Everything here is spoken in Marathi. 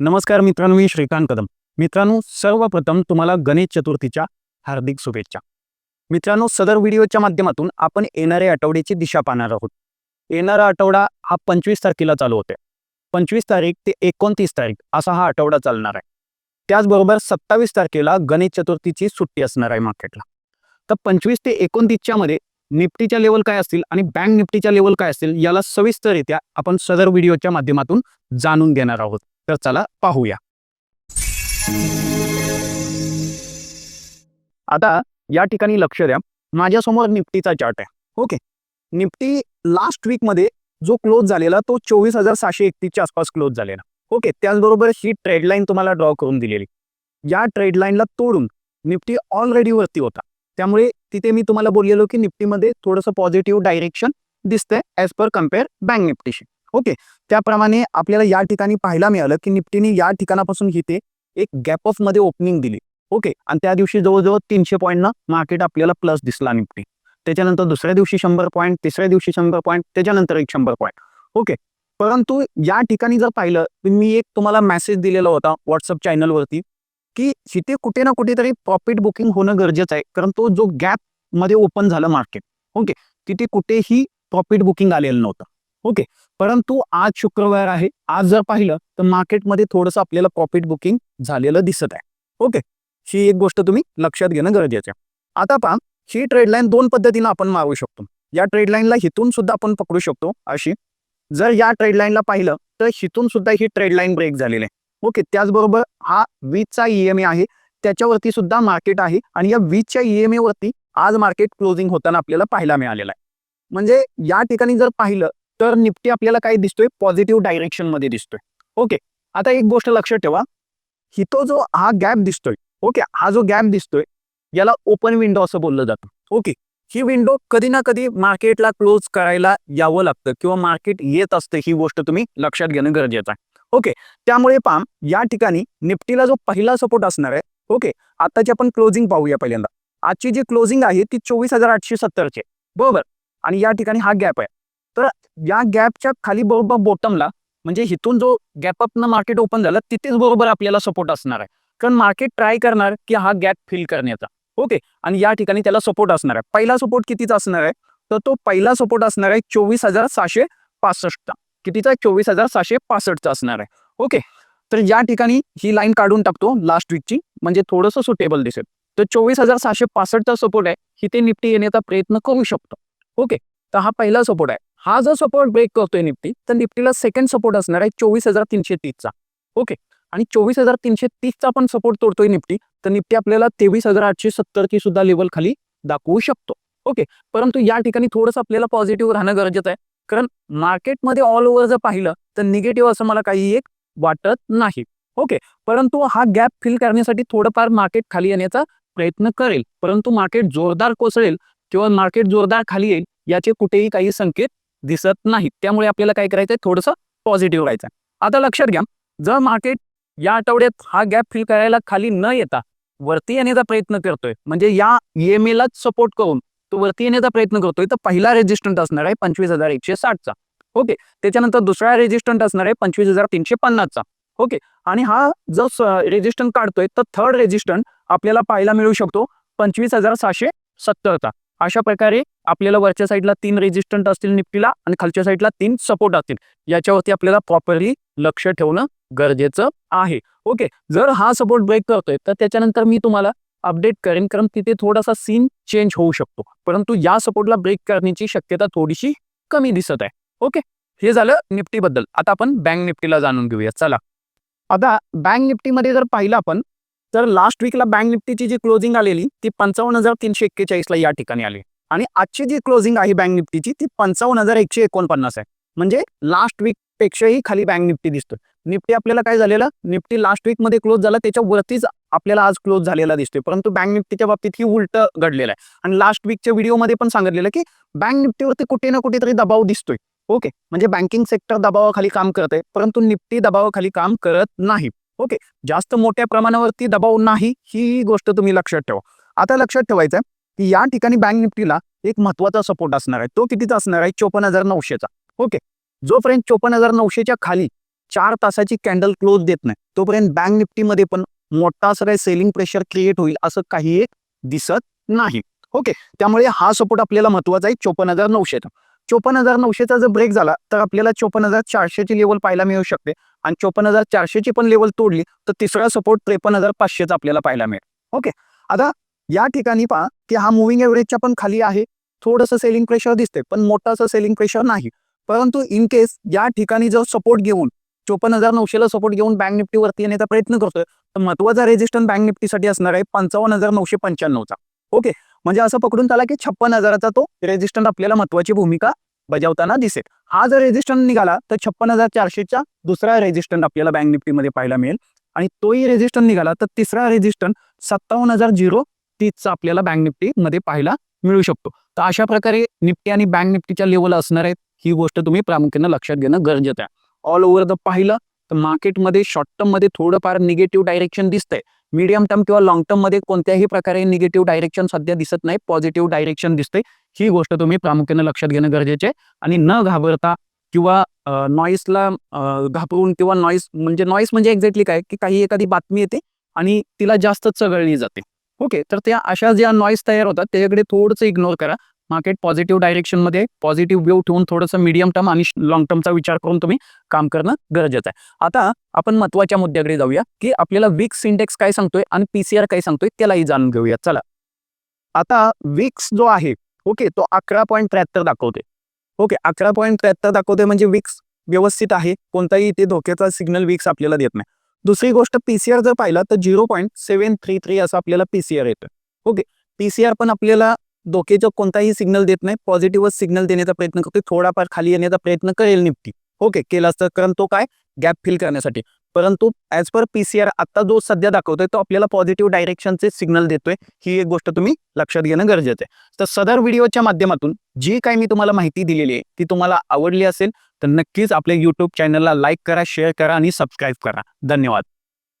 नमस्कार मित्रांनो मी श्रीकांत कदम. मित्रांनो सर्वप्रथम तुम्हाला गणेश चतुर्थीच्या हार्दिक शुभेच्छा. मित्रांनो सदर व्हिडिओच्या माध्यमातून आपण येणाऱ्या आठवड्याची दिशा पाहणार आहोत. येणारा आठवडा हा पंचवीस तारखेला चालू होते पंचवीस तारीख ते एकोणतीस तारीख असा हा आठवडा चालणार आहे. त्याचबरोबर सत्तावीस तारखेला गणेश चतुर्थीची सुट्टी असणार आहे मार्केटला. तर पंचवीस ते एकोणतीसच्या मध्ये निफ्टीच्या लेवल काय असतील आणि बँक निफ्टीच्या लेवल काय असतील याला सविस्तररित्या आपण सदर व्हिडिओच्या माध्यमातून जाणून घेणार आहोत. तर चला पाहूया. आता या ठिकाणी लक्ष द्या. माझ्यासमोर निफ्टीचा चार्ट आहे. ओके. निफ्टी लास्ट वीकमध्ये जो क्लोज झालेला तो चोवीस हजार सहाशे एकतीसच्या आसपास क्लोज झालेला. ओके. त्याचबरोबर ही ट्रेड लाईन तुम्हाला ड्रॉ करून दिलेली. या ट्रेडलाईनला तोडून निफ्टी ऑलरेडी वरती होता. त्यामुळे तिथे मी तुम्हाला बोललेलो की निफ्टीमध्ये थोडंसं पॉझिटिव्ह डायरेक्शन दिसतंय ॲज पर कंपेअर बँक निफ्टीशी. ओके. त्याप्रमाणे आपल्याला या ठिकाणी पाहायला मिळालं की निफ्टीने या ठिकाणापासून इथे एक गॅप ऑफमध्ये ओपनिंग दिली. ओके. आणि त्या दिवशी जवळजवळ तीनशे पॉईंटनं मार्केट आपल्याला प्लस दिसला निफ्टी. त्याच्यानंतर दुसऱ्या दिवशी शंभर पॉईंट तिसऱ्या दिवशी शंभर पॉईंट त्याच्यानंतर एक शंभर पॉईंट ओके. परंतु या ठिकाणी जर पाहिलं तर मी एक तुम्हाला मेसेज दिलेला होता व्हॉट्सअप चॅनलवरती की जिथे कुठे ना कुठेतरी प्रॉफिट बुकिंग होणं गरजेचं आहे कारण तो जो गॅपमध्ये ओपन झालं मार्केट ओके. तिथे कुठेही प्रॉफिट बुकिंग आलेलं नव्हतं. ओके. परंतु आज शुक्रवार आहे. आज जर पाहिलं तर मार्केटमध्ये थोडंसं आपल्याला प्रॉफिट बुकिंग झालेलं दिसत आहे. ओके. ही एक गोष्ट तुम्ही लक्षात घेणं गरजेचं आहे. आता पहा ही ट्रेड लाईन दोन पद्धतीनं आपण मारू शकतो. या ट्रेड लाईनला हिथून सुद्धा आपण पकडू शकतो अशी. जर या ट्रेड लाईनला पाहिलं तर हिथून सुद्धा ही ट्रेड लाईन ब्रेक झालेली आहे. ओके. त्याचबरोबर हा वीजचा ईएमए आहे. त्याच्यावरती सुद्धा मार्केट आहे. आणि या वीजच्या ईएमए वरती आज मार्केट क्लोजिंग होताना आपल्याला पाहायला मिळालेलं आहे. म्हणजे या ठिकाणी जर पाहिलं तर निफ्टी आपल्याला काय दिसतोय? पॉझिटिव्ह डायरेक्शनमध्ये दिसतोय. ओके आता एक गोष्ट लक्षात ठेवा. हितो जो हा गॅप दिसतोय ओके हा जो गॅप दिसतोय याला ओपन विंडो असं बोललं जातं. ओके ही विंडो कधी ना कधी मार्केटला क्लोज करायला यावं लागतं किंवा मार्केट येत असतं ही गोष्ट तुम्ही लक्षात घेणं गरजेचं आहे. ओके त्यामुळे पाम या ठिकाणी निफ्टीला जो पहिला सपोर्ट असणार आहे ओके आताची आपण क्लोजिंग पाहूया पहिल्यांदा. आजची जी क्लोजिंग आहे ती चोवीस हजार आठशे सत्तरची बरोबर. आणि या ठिकाणी हा गॅप आहे. तर या गॅपच्या खाली बरोबर बॉटमला म्हणजे इथून जो गॅप अपनं मार्केट ओपन झालं तिथेच बरोबर आपल्याला सपोर्ट असणार आहे. कारण मार्केट ट्राय करणार की हा गॅप फिल करण्याचा. ओके आणि या ठिकाणी त्याला सपोर्ट असणार आहे. पहिला सपोर्ट कितीचा असणार आहे? तर तो पहिला सपोर्ट असणार आहे चोवीस हजार सहाशे पासष्टचा. कितीचा चोवीस हजार सहाशे पासष्टचा असणार आहे. ओके तर या ठिकाणी ही लाईन काढून टाकतो लास्ट वीकची म्हणजे थोडंसं सुटेबल दिसेल. तर चोवीस हजार सहाशे पासष्टचा सपोर्ट आहे. इथे निफ्टी येण्याचा प्रयत्न करू शकतो. ओके तर हा पहिला सपोर्ट आहे. हा जर सपोर्ट ब्रेक करतोय निफ्टी तर निफ्टीला सेकंड सपोर्ट असणार आहे चोवीस हजार तीनशे तीसचा. ओके आणि चोवीस हजार तीनशे तीसचा पण सपोर्ट तोडतोय निफ्टी तर निफ्टी आपल्याला तेवीस हजार आठशे सत्तरची सुद्धा लेवल खाली दाखवू शकतो. ओके परंतु या ठिकाणी थोडंसं आपल्याला पॉझिटिव्ह राहणं गरजेचं आहे. कारण मार्केटमध्ये ऑल ओव्हर जर पाहिलं तर निगेटिव्ह असं मला काही एक वाटत नाही. ओके परंतु हा गॅप फिल करण्यासाठी थोडंफार मार्केट खाली येण्याचा प्रयत्न करेल. परंतु मार्केट जोरदार कोसळेल किंवा मार्केट जोरदार खाली येईल याचे कुठेही काही संकेत दिसत नाहीत. त्यामुळे आपल्याला काय करायचंय? थोडंसं पॉझिटिव्ह राहायचं आता लक्षात घ्या. जर मार्केट या आठवड्यात हा गॅप फिल करायला खाली न येता वरती येण्याचा प्रयत्न करतोय म्हणजे या ईएमएलाच लाच सपोर्ट करून तो वरती येण्याचा प्रयत्न करतोय तर पहिला रेजिस्टंट असणार आहे पंचवीस हजार एकशे साठचा. ओके? त्याच्यानंतर दुसरा रेजिस्टंट असणार आहे पंचवीस हजार तीनशे पन्नासचा. ओके? आणि हा जो रेजिस्टंट काढतोय तर थर्ड रेजिस्टंट आपल्याला पाहायला मिळू शकतो पंचवीस हजार सहाशे सत्तरचा. अशा प्रकारे आपल्याला वरच्या साईडला तीन रेजिस्टंट असतील निफ्टीला आणि खालच्या साईडला तीन सपोर्ट असतील. याच्यावरती आपल्याला प्रॉपरली लक्ष ठेवणं गरजेचं आहे. ओके जर हा सपोर्ट ब्रेक करतोय तर त्याच्यानंतर मी तुम्हाला अपडेट करेन कारण तिथे थोडासा सीन चेंज होऊ शकतो. परंतु या सपोर्टला ब्रेक करण्याची शक्यता थोडीशी कमी दिसत आहे. ओके हे झालं निफ्टीबद्दल. आता आपण बँक निफ्टीला जाणून घेऊया. चला. आता बँक निफ्टीमध्ये जर पाहिलं आपण तर लास्ट वीकला बँक निफ्टीची जी क्लोजिंग आलेली ती पंचावन्न हजार तीनशे एक्केचाळीसला या ठिकाणी आली. आणि आजची जी क्लोजिंग आहे बँक निफ्टीची ती पंचावन्न हजार एकशे एकोणपन्नास आहे. म्हणजे लास्ट वीक पेक्षाही खाली बँक निफ्टी दिसतो निफ्टी आपल्याला काय झालेलं? निफ्टी लास्ट वीकमध्ये क्लोज झाला त्याच्यावरतीच आपल्याला आज क्लोज झालेला दिसतोय. परंतु बँक निफ्टीच्या बाबतीत ही उलट घडलेलं आहे. आणि लास्ट वीकच्या व्हिडिओमध्ये पण सांगितलेलं की बँक निफ्टीवरती कुठे ना कुठेतरी दबाव दिसतोय. ओके म्हणजे बँकिंग सेक्टर दबावाखाली काम करत आहे परंतु निफ्टी दबावाखाली काम करत नाही. ओके. जास्त मोठ्या प्रमाणावरती दबाव नाही ही गोष्ट तुम्ही लक्षात ठेवा. आता लक्षात ठेवायचं आहे की या ठिकाणी बँक निफ्टीला एक महत्त्वाचा सपोर्ट असणार आहे. तो कितीचा असणार आहे? चोपन्न हजार नऊशेचा. ओके. जोपर्यंत चोपन्न हजार नऊशेच्या खाली चार तासाची कॅन्डल क्लोज देत नाही तोपर्यंत बँक निफ्टीमध्ये पण मोठा असं काही सेलिंग प्रेशर क्रिएट होईल असं काही एक दिसत नाही. ओके. त्यामुळे हा सपोर्ट आपल्याला महत्त्वाचा आहे चोपन्न हजार नऊशेचा. चोपन्न हजार नऊशेचा जर ब्रेक झाला तर आपल्याला चोपन्न हजार चारशेची लेवल पाहायला मिळू शकते. आणि चोपन्न हजार चारशेची पण लेवल तोडली तर तिसरा सपोर्ट त्रेपन्न हजार पाचशेचा आपल्याला पाहायला मिळेल. ओके आता या ठिकाणी पहा की हा मुव्हिंग एव्हरेजच्या पण खाली आहे. थोडंसं सेलिंग प्रेशर दिसते पण मोठं असं सेलिंग प्रेशर नाही. परंतु इन केस या ठिकाणी जर सपोर्ट घेऊन चोपन्न हजार नऊशेला सपोर्ट घेऊन बँक निफ्टीवरती येण्याचा प्रयत्न करतोय तर महत्त्वाचा रेजिस्टन्स बँक निफ्टीसाठी असणार आहे पंचावन्न हजार नऊशे पंच्याण्णवचा. ओके म्हणजे असं पकडून त्याला की छप्पन हजाराचा तो रेजिस्टंट आपल्याला महत्वाची भूमिका बजावताना दिसेल. हा जर रेजिस्टंट निघाला तर छप्पन हजार चारशेचा दुसरा रेजिस्टंट आपल्याला बँक निफ्टीमध्ये पाहायला मिळेल. आणि तोही रेजिस्टंट निघाला तर तिसरा रेजिस्टंट सत्तावन्न हजार झिरो तीसचा आपल्याला बँक निफ्टीमध्ये पाहायला मिळू शकतो. तर अशा प्रकारे निफ्टी आणि बँक निफ्टीच्या लेवल असणार आहेत ही गोष्ट तुम्ही प्रामुख्याने लक्षात घेणं गरजेचं आहे. ऑल ओव्हर द पाहिलं तर मार्केटमध्ये शॉर्ट टर्ममध्ये थोडंफार निगेटिव्ह डायरेक्शन दिसतंय. मीडियम टर्म किंवा लॉंग टर्ममध्ये कोणत्याही प्रकारे निगेटिव्ह डायरेक्शन सध्या दिसत नाही पॉझिटिव्ह डायरेक्शन दिसते ही गोष्ट तुम्ही प्रामुख्याने लक्षात घेणं गरजेचे आहे. आणि न घाबरता किंवा नॉईसला घाबरून किंवा नॉईस म्हणजे नॉईस म्हणजे एक्झॅक्टली काय? की काही एखादी बातमी येते आणि तिला जास्त चघळली जाते. ओके तर त्या अशा ज्या नॉईस तयार होतात त्याच्याकडे थोडंसं इग्नोर करा. मार्केट पॉझिटिव्ह डायरेक्शनमध्ये पॉझिटिव्ह व्यू ठेवून थोडंसं मीडियम टर्म आणि लॉंग टर्मचा विचार करून तुम्ही काम करणं गरजेचं आहे. आता आपण महत्त्वाच्या मुद्द्याकडे जाऊया की आपल्याला विक्स इंडेक्स काय सांगतोय आणि पीसीआर काय सांगतोय त्यालाही जाणून घेऊया. चला. आता विक्स जो आहे ओके तो अकरा पॉईंट त्र्याहत्तर दाखवते ओके अकरा पॉईंट त्र्याहत्तर दाखवते म्हणजे विक्स व्यवस्थित आहे कोणताही इथे धोक्याचा सिग्नल विक्स आपल्याला देत नाही. दुसरी गोष्ट पीसीआर जर पाहिला तर zero point seven three three असं आपल्याला पीसीआर येतं. ओके पीसीआर पण आपल्याला धोक्याचा कोणताही सिग्नल देत नाही. पॉझिटिव्ह सिग्नल देण्याचा प्रयत्न करतो थोडाफार खाली येण्याचा प्रयत्न करेल निफ्टी. ओके केला असतं कारण तो काय? गॅप फिल करण्यासाठी. परंतु ॲज पर पीसीआर आता जो सध्या दाखवतोय तो आपल्याला पॉझिटिव्ह डायरेक्शनचे सिग्नल देतोय. ही एक गोष्ट तुम्ही लक्षात घेणं गरजेचं आहे. तर सदर व्हिडिओच्या माध्यमातून जी काही मी तुम्हाला माहिती दिलेली आहे ती तुम्हाला आवडली असेल तर नक्कीच आपल्या यूट्यूब चॅनलला लाईक करा शेअर करा आणि सबस्क्राईब करा. धन्यवाद.